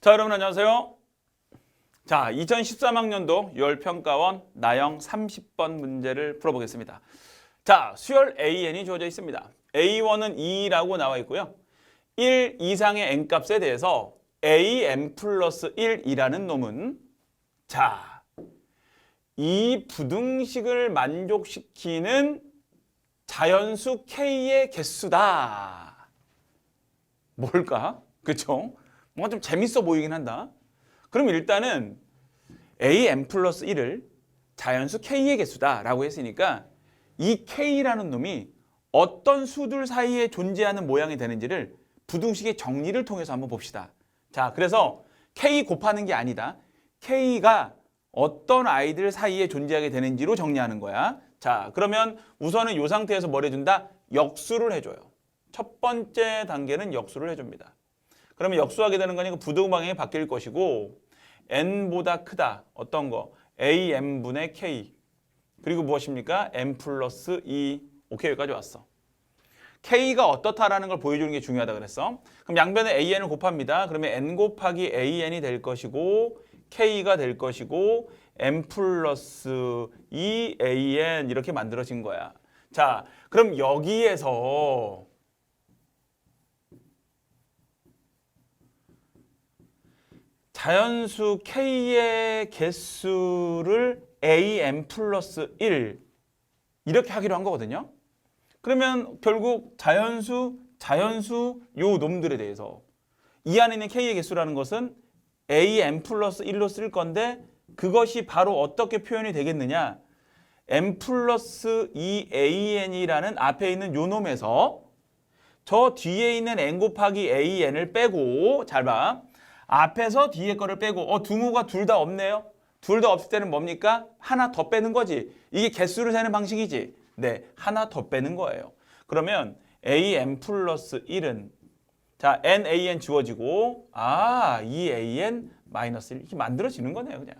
자, 여러분 안녕하세요. 자, 2013학년도 6월 평가원 나영 30번 문제를 풀어보겠습니다. 자, 수열 AN이 주어져 있습니다. A1은 2라고 나와 있고요. 1 이상의 n값에 대해서 AM 플러스 1이라는 놈은 자, 이 부등식을 만족시키는 자연수 K의 개수다. 뭘까? 그쵸? 뭔가 좀 재밌어 보이긴 한다. 그럼 일단은 AM 플러스 1을 자연수 K의 개수다라고 했으니까 이 K라는 놈이 어떤 수들 사이에 존재하는 모양이 되는지를 부등식의 정리를 통해서 한번 봅시다. 자, 그래서 K 곱하는 게 아니다. K가 어떤 아이들 사이에 존재하게 되는지로 정리하는 거야. 자, 그러면 우선은 이 상태에서 뭘 해준다? 역수를 해줘요. 첫 번째 단계는 역수를 해줍니다. 그러면 역수하게 되는 거니까 부등 방향이 바뀔 것이고 n보다 크다. 어떤 거? am분의 k. 그리고 무엇입니까? m 플러스 2. 오케이 여기까지 왔어. k가 어떻다라는 걸 보여주는 게 중요하다 그랬어. 그럼 양변에 an을 곱합니다. 그러면 n 곱하기 an이 될 것이고 k가 될 것이고 m 플러스 2an 이렇게 만들어진 거야. 자, 그럼 여기에서 자연수 k의 개수를 am 플러스 1 이렇게 하기로 한 거거든요. 그러면 결국 자연수, 자연수 요 놈들에 대해서 이 안에 있는 k의 개수라는 것은 am 플러스 1로 쓸 건데 그것이 바로 어떻게 표현이 되겠느냐? m 플러스 2an이라는 앞에 있는 요 놈에서 저 뒤에 있는 n 곱하기 an을 빼고 잘 봐. 앞에서 뒤에 거를 빼고 어 등호가 둘 다 없네요. 둘 다 없을 때는 뭡니까? 하나 더 빼는 거지. 이게 개수를 세는 방식이지. 네, 하나 더 빼는 거예요. 그러면 am 플러스 1은 자 nan 지워지고 아 2an 마이너스 1 이렇게 만들어지는 거네요, 그냥.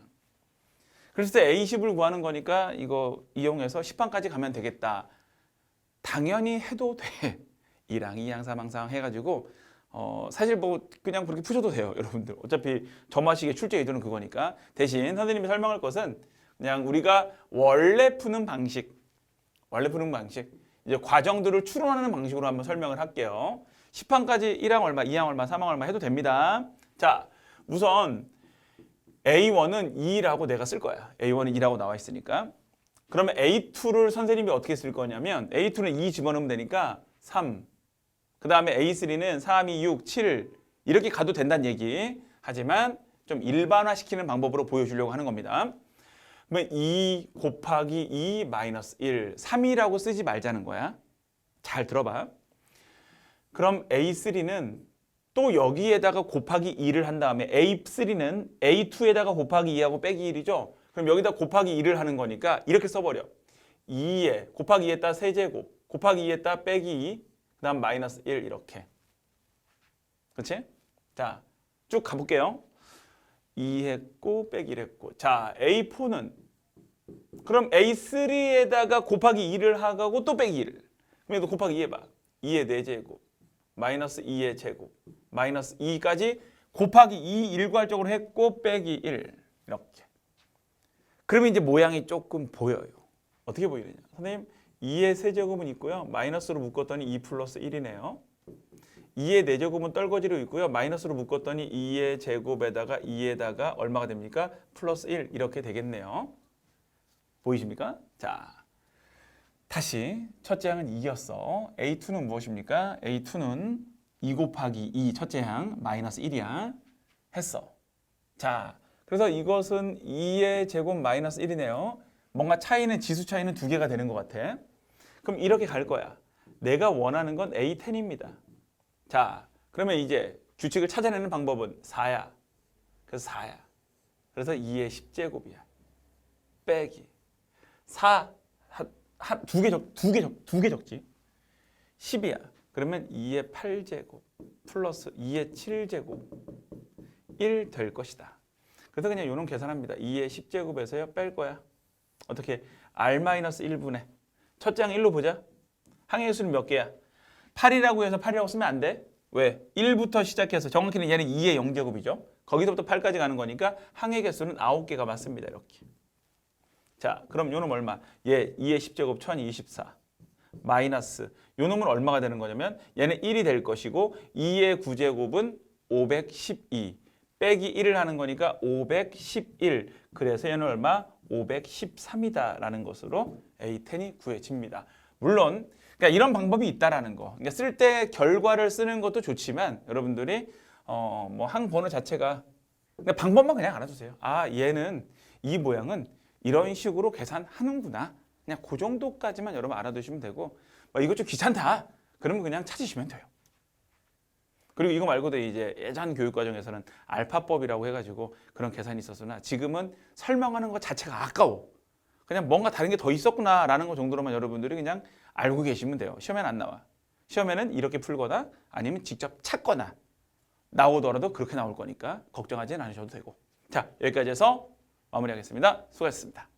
그래서 a10을 구하는 거니까 이거 이용해서 10판까지 가면 되겠다. 당연히 해도 돼. 1항, 2항, 3항, 4항 해가지고 어, 사실 뭐 그냥 그렇게 푸셔도 돼요, 여러분들. 어차피 저마식의 출제 의도는 그거니까. 대신 선생님이 설명할 것은 그냥 우리가 원래 푸는 방식, 원래 푸는 방식, 이제 과정들을 추론하는 방식으로 한번 설명을 할게요. 10판까지 1항 얼마, 2항 얼마, 3항 얼마 해도 됩니다. 자, 우선 A1은 2라고 내가 쓸 거야. A1은 2라고 나와 있으니까. 그러면 A2를 선생님이 어떻게 쓸 거냐면 A2는 2 집어넣으면 되니까 3. 그 다음에 A3는 3, 2, 6, 7 이렇게 가도 된다는 얘기. 하지만 좀 일반화시키는 방법으로 보여주려고 하는 겁니다. 그러면 2 곱하기 2 마이너스 1, 3이라고 쓰지 말자는 거야. 잘 들어봐. 그럼 A3는 또 여기에다가 곱하기 2를 한 다음에 A3는 A2에다가 곱하기 2하고 빼기 1이죠. 그럼 여기다 곱하기 2를 하는 거니까 이렇게 써버려. 2에 곱하기 2에다 세제곱 곱하기 2에다 빼기 2그 다음 마이너스 1 이렇게. 그렇지? 자, 쭉 가볼게요. 2 했고 빼기 1 했고. 자, A4는 그럼 A3에다가 곱하기 2를 하고 또 빼기 1. 그럼 얘도 곱하기 2 해봐. 2의 4제곱 마이너스 2의 제곱 마이너스 2까지 곱하기 2 일괄적으로 했고 빼기 1 이렇게. 그러면 이제 모양이 조금 보여요. 어떻게 보이느냐? 선생님 2의 세제곱은 있고요. 마이너스로 묶었더니 2 플러스 1이네요. 2의 4제곱은 떨거지로 있고요. 마이너스로 묶었더니 2의 제곱에다가 2에다가 얼마가 됩니까? 플러스 1 이렇게 되겠네요. 보이십니까? 자, 다시 첫째 항은 2였어. A2는 무엇입니까? A2는 2 곱하기 2 첫째 항 마이너스 1이야. 했어. 자, 그래서 이것은 2의 제곱 마이너스 1이네요. 뭔가 차이는 지수 차이는 두 개가 되는 것 같아. 그럼 이렇게 갈 거야. 내가 원하는 건 A10입니다. 자, 그러면 이제 규칙을 찾아내는 방법은 4야. 그래서 4야. 그래서 2의 10제곱이야. 빼기. 4, 두개 적, 두 개 적, 두 개 적지. 10이야. 그러면 2의 8제곱 플러스 2의 7제곱 1 될 것이다. 그래서 그냥 요런 계산합니다. 2의 10제곱에서요 뺄 거야. 어떻게? R-1분의 첫째 항 1로 보자. 항의 수는 몇 개야? 8이라고 해서 8이라고 쓰면 안 돼. 왜? 1부터 시작해서 정확히는 얘는 2의 0제곱이죠. 거기서부터 8까지 가는 거니까 항의 개수는 9개가 맞습니다. 이렇게. 자, 그럼 요놈 얼마? 얘 2의 10제곱 1024 마이너스 요 놈은 얼마가 되는 거냐면 얘는 1이 될 것이고 2의 9제곱은 512 빼기 1을 하는 거니까 511 그래서 얘는 얼마? 513이다라는 것으로 A10이 구해집니다. 물론 그러니까 이런 방법이 있다라는 거. 그러니까 쓸 때 결과를 쓰는 것도 좋지만 여러분들이 어 뭐 항 번호 자체가 그냥 방법만 그냥 알아주세요. 아 얘는 이 모양은 이런 식으로 계산하는구나. 그냥 그 정도까지만 여러분 알아두시면 되고 뭐 이거 좀 귀찮다. 그러면 그냥 찾으시면 돼요. 그리고 이거 말고도 이제 예전 교육 과정에서는 알파법이라고 해가지고 그런 계산이 있었으나 지금은 설명하는 것 자체가 아까워. 그냥 뭔가 다른 게 더 있었구나라는 것 정도로만 여러분들이 그냥 알고 계시면 돼요. 시험에는 안 나와. 시험에는 이렇게 풀거나 아니면 직접 찾거나 나오더라도 그렇게 나올 거니까 걱정하지는 않으셔도 되고. 자, 여기까지 해서 마무리하겠습니다. 수고하셨습니다.